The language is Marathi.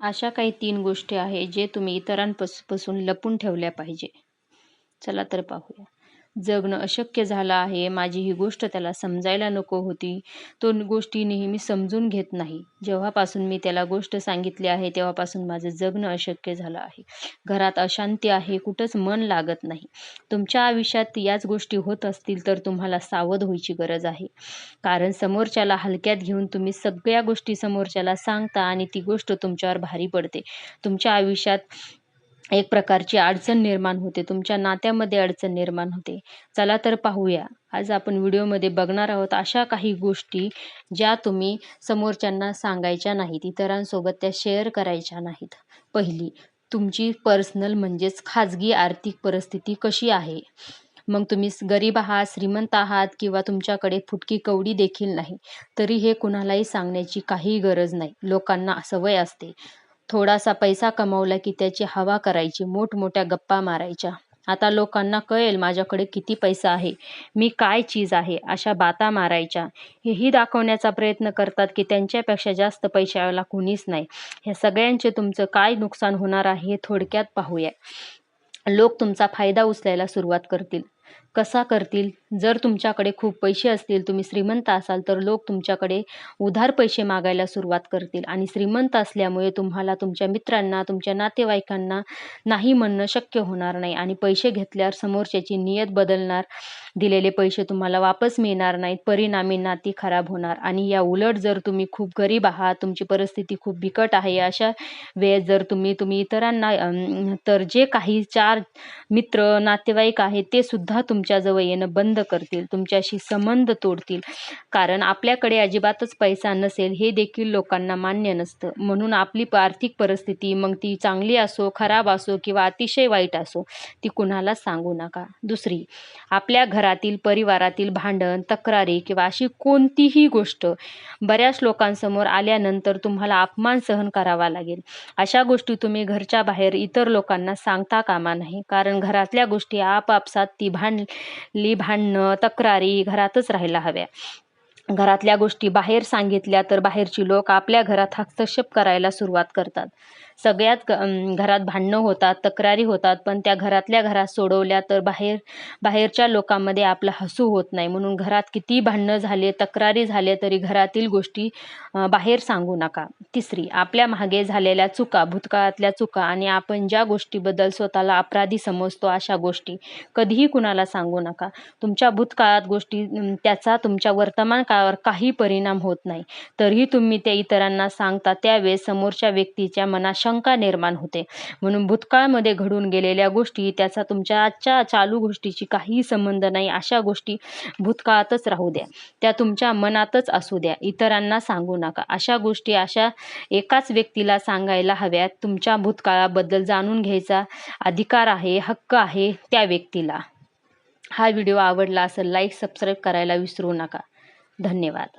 अशा काही तीन गोष्टी आहे जे तुम्ही इतरांपासून लपून ठेवल्या पाहिजे. चला तर पाहूया. जगणं अशक्य झालं आहे. माझी ही गोष्ट त्याला समजायला नको होती. तो गोष्टी नेहमी समजून घेत नाही. जेव्हापासून मी त्याला गोष्ट सांगितली आहे तेव्हापासून माझं जगणं अशक्य झालं आहे. घरात अशांती आहे कुठंच मन लागत नाही. तुमच्या आयुष्यात याच गोष्टी होत असतील तर तुम्हाला सावध व्हायची गरज आहे. कारण समोरच्याला हलक्यात घेऊन तुम्ही सगळ्या गोष्टी समोरच्याला सांगता आणि ती गोष्ट तुमच्यावर भारी पडते. तुमच्या आयुष्यात एक प्रकारची अडचण निर्माण होते. तुमच्या नात्यामध्ये अडचण निर्माण होते. चला तर पाहूया. आज आपण व्हिडिओमध्ये बघणार आहोत अशा काही गोष्टी ज्या तुम्ही समोरच्यांना सांगायच्या नाहीत इतरांसोबत त्या शेअर करायच्या नाहीत. पहिली तुमची पर्सनल म्हणजेच खाजगी आर्थिक परिस्थिती कशी आहे? मग तुम्ही गरीब आहात श्रीमंत आहात किंवा तुमच्याकडे फुटकी कवडी देखील नाही तरी हे कुणालाही सांगण्याची काही गरज नाही. लोकांना सवय असते. थोडासा पैसा कमावला की त्याची हवा करायची मोठमोठ्या गप्पा मारायच्या. आता लोकांना कळेल माझ्याकडे किती पैसा आहे मी काय चीज आहे अशा बाता मारायच्या. हेही दाखवण्याचा प्रयत्न करतात की त्यांच्यापेक्षा जास्त पैशाला कुणीच नाही. ह्या सगळ्यांचे तुमचं काय नुकसान होणार आहे हे थोडक्यात पाहूया. लोक तुमचा फायदा उचलायला सुरुवात करतील. कसा करतील? जर तुमच्याकडे खूप पैसे असतील तुम्ही श्रीमंत असाल तर लोक तुमच्याकडे उधार पैसे मागायला सुरुवात करतील. आणि श्रीमंत असल्यामुळे तुम्हाला तुमच्या मित्रांना तुमच्या नातेवाईकांना नाही म्हणणं शक्य होणार नाही. आणि पैसे घेतल्यावर समोरच्याची नियत बदलणार दिलेले पैसे तुम्हाला वापस मिळणार नाहीत. परिणामी नाती खराब होणार. आणि या उलट जर तुम्ही खूप गरीब आहात तुमची परिस्थिती खूप बिकट आहे अशा वेळेस जर तुम्ही तुम्ही इतरांना तर जे काही चार मित्र नातेवाईक आहेत ते सुद्धा तुमच्याजवळ येणं बंद करतील तुमच्याशी संबंध तोडतील. कारण आपल्याकडे अजिबातच पैसा नसेल हे देखील लोकांना मान्य नसतं. म्हणून आपली आर्थिक परिस्थिती मग ती चांगली असो खराब असो किंवा अतिशय वाईट असो ती कुणाला सांगू नका. दुसरी आपल्या घरातील परिवारातील भांडण तक्रारी किंवा अशी कोणतीही गोष्ट बऱ्याच लोकांसमोर आल्यानंतर तुम्हाला अपमान सहन करावा लागेल. अशा गोष्टी तुम्ही घरच्या बाहेर इतर लोकांना सांगता कामा नाही कारण घरातल्या गोष्टी आपापसात ती भांड ली भांडणं तक्रारी घरातच राहायला हव्या. घरातल्या गोष्टी बाहेर सांगितल्या तर बाहेरची लोक आपल्या घरात हस्तक्षेप करायला सुरुवात करतात. सगळ्यात घरात भांडणं होतात तक्रारी होतात पण त्या घरातल्या घरात सोडवल्या तर बाहेर बाहेरच्या लोकांमध्ये आपलं हसू होत नाही. म्हणून घरात किती भांडणं झाले तक्रारी झाले तरी घरातील गोष्टी बाहेर सांगू नका. तिसरी आपल्या मागे झालेल्या चुका भूतकाळातल्या चुका आणि आपण ज्या गोष्टीबद्दल स्वतःला अपराधी समजतो अशा गोष्टी कधीही कुणाला सांगू नका. तुमच्या भूतकाळात गोष्टी त्याचा तुमच्या वर्तमान काळावर काही परिणाम होत नाही. तरीही तुम्ही ते इतरांना सांगता त्यावेळेस समोरच्या व्यक्तीच्या मनात शंका निर्माण होते. म्हणून भूतकाळमध्ये घडून गेलेल्या गोष्टी त्याचा तुमच्या आजच्या चालू गोष्टीची काहीही संबंध नाही अशा गोष्टी भूतकाळातच राहू द्या. त्या तुमच्या मनातच असू द्या. इतरांना सांगू नका. अशा गोष्टी अशा एकाच व्यक्तीला सांगायला हव्यात. तुमच्या भूतकाळाबद्दल जाणून घ्यायचा अधिकार आहे हक्क आहे त्या व्यक्तीला. हा व्हिडिओ आवडला असेल लाईक सबस्क्राईब करायला विसरू नका. धन्यवाद.